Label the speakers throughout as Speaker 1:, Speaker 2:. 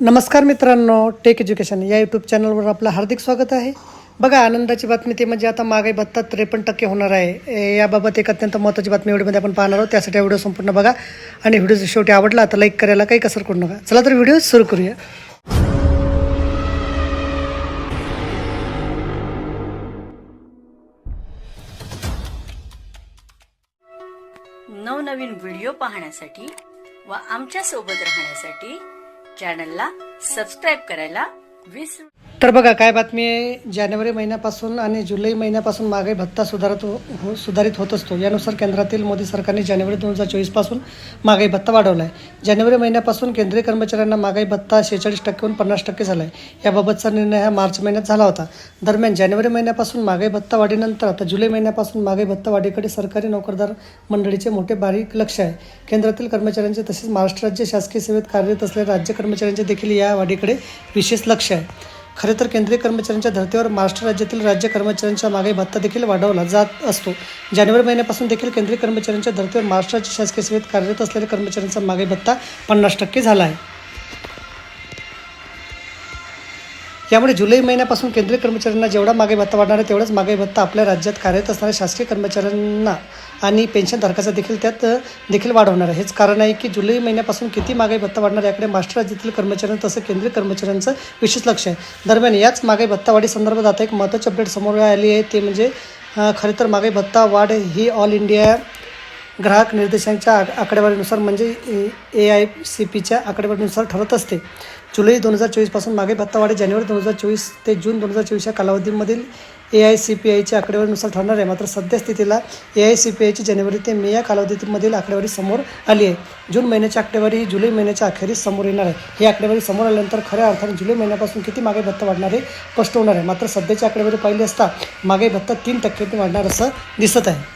Speaker 1: नमस्कार मित्रांनो take education या यूट्यूब चॅनलवर आपलं हार्दिक स्वागत आहे. बघा आनंदाची बातमी ते म्हणजे आता महागाई भत्ता त्रेपन्न टक्के होणार आहे. ए, याबाबत एक अत्यंत महत्त्वाची बातमी व्हिडिओमध्ये आपण पाहणार आहोत. त्यासाठी व्हिडिओ संपूर्ण बघा. आणि व्हिडिओ शेवटी आवडला तर लाईक करायला काही कसर करू नका. चला तर व्हिडिओ सुरू करूया.
Speaker 2: नवनवीन व्हिडिओ पाहण्यासाठी व आमच्यासोबत राहण्यासाठी चॅनलला सबस्क्राईब करायला विसरू
Speaker 1: तर बघा काय बातमी आहे? जानेवारी महिन्यापासून आणि जुलै महिन्यापासून महागाई भत्ता सुधारत हो हो- सुधारित होत असतो. यानुसार केंद्रातील मोदी सरकारने जानेवारी दोन हजार चोवीसपासून महागाई भत्ता वाढवला आहे जानेवारी महिन्यापासून केंद्रीय कर्मचाऱ्यांना महागाई भत्ता शेहेचाळीस टक्केहून पन्नास टक्के झाला आहे याबाबतचा निर्णय हा मार्च महिन्यात झाला होता. दरम्यान जानेवारी महिन्यापासून महागाई भत्ता वाढीनंतर आता जुलै महिन्यापासून महागाई भत्ता वाढीकडे सरकारी नोकरदार मंडळीचे मोठे बारीक लक्ष आहे. केंद्रातील कर्मचाऱ्यांचे तसेच महाराष्ट्र राज्य शासकीय सेवेत कार्यरत असलेल्या राज्य कर्मचाऱ्यांचे देखील या वाढीकडे विशेष लक्ष आहे. खरे तर केंद्रीय कर्मचाऱ्यांच्या धर्तीवर महाराष्ट्र राज्यातील राज्य कर्मचाऱ्यांचा मागे भत्ता देखील वाढवला जात असतो. जानेवारी महिन्यापासून देखील केंद्रीय कर्मचाऱ्यांच्या धर्तीवर महाराष्ट्राच्या शासकीय सेवेत कार्यरत असलेल्या कर्मचाऱ्यांचा मागे भत्ता पन्नास टक्के झाला आहे. यामुळे जुलै महिन्यापासून केंद्रीय कर्मचाऱ्यांना जेवढा महागाई भत्ता वाढणार आहे तेवढाच महागाई भत्ता आपल्या राज्यात कार्यरत असणाऱ्या शासकीय कर्मचाऱ्यांना आणि पेन्शनधारकाचा देखील त्यात देखील देखील वाढवणार आहे. हेच कारण आहे की जुलै महिन्यापासून किती महागाई भत्ता वाढणार आहे याकडे महाराष्ट्र राज्यातील कर्मचाऱ्यांचं तसं केंद्रीय कर्मचाऱ्यांचं विशेष लक्ष आहे. दरम्यान याच महागाई भत्ता वाढी संदर्भात आता एक महत्त्वाची अपडेट समोर आली आहे ते म्हणजे खरं खरे तर महागाई भत्ता वाढ ही ऑल इंडिया ग्राहक निर्देशांच्या आक- आकडेवारीनुसार म्हणजे ए आय सी पीच्या आकडेवारीनुसार ठरत असते. जुलै दोन हजार चोवीसपासून मागे भत्तावाढी जानेवारी दोन हजार चोवीस ते जून दोन हजार चोवीस या कालावधीमधील ए आय सी पी आयच्या आकडेवारीनुसार ठरणार आहे. मात्र सध्या स्थितीला ए आय सी पी आयची जानेवारी ते मे या कालावधीमधील आकडेवारी समोर आली आहे. जून महिन्याची आकडेवारी ही जुलै महिन्याच्या अखेरीस समोर येणार आहे. ही आकडेवारी समोर आल्यानंतर खऱ्या अर्थाने जुलै महिन्यापासून किती मागे भत्ता वाढणार आहे स्पष्ट होणार आहे. मात्र सध्याची आकडेवारी पाहिली असता मागे भत्ता तीन टक्क्यांनी वाढणार असं दिसत आहे.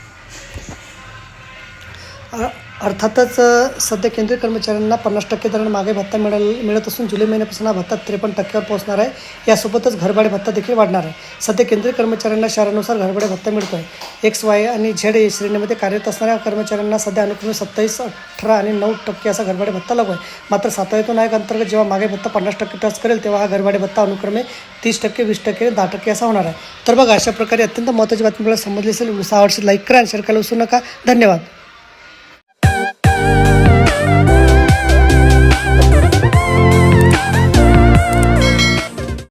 Speaker 1: अर्थातच सध्या केंद्रीय कर्मचाऱ्यांना पन्नास टक्के दराने मागे भत्ता मिळेल मिळत असून जुलै महिन्यापासून हा भत्ता त्रेपन्न टक्क्यावर पोहोचणार आहे. यासोबतच घरभाडे भत्ता देखील वाढणार आहे. सध्या केंद्रीय कर्मचाऱ्यांना शहरानुसार घरभाडे भत्ता मिळतो आहे एक्स वाय आणि झेड ए श्रेणीमध्ये कार्यरत असणाऱ्या कर्मचाऱ्यांना सध्या अनुक्रमे सत्तावीस अठरा आणि नऊ टक्के असा घरभाडे भत्ता लागू आहे. मात्र सातव्यातून आयोग अंतर्गत जेव्हा मागे भत्ता पन्नास टक्के टच करेल तेव्हा हा घरभाडे भत्ता अनुक्रमे तीस टक्के वीस टक्के दहा टक्के असा होणार आहे. तर बघा अशा प्रकारे अत्यंत महत्त्वाची बातमी मला समजली असेल. आवडशी लाईक करा आणि शेअर करायला विसरू नका. धन्यवाद.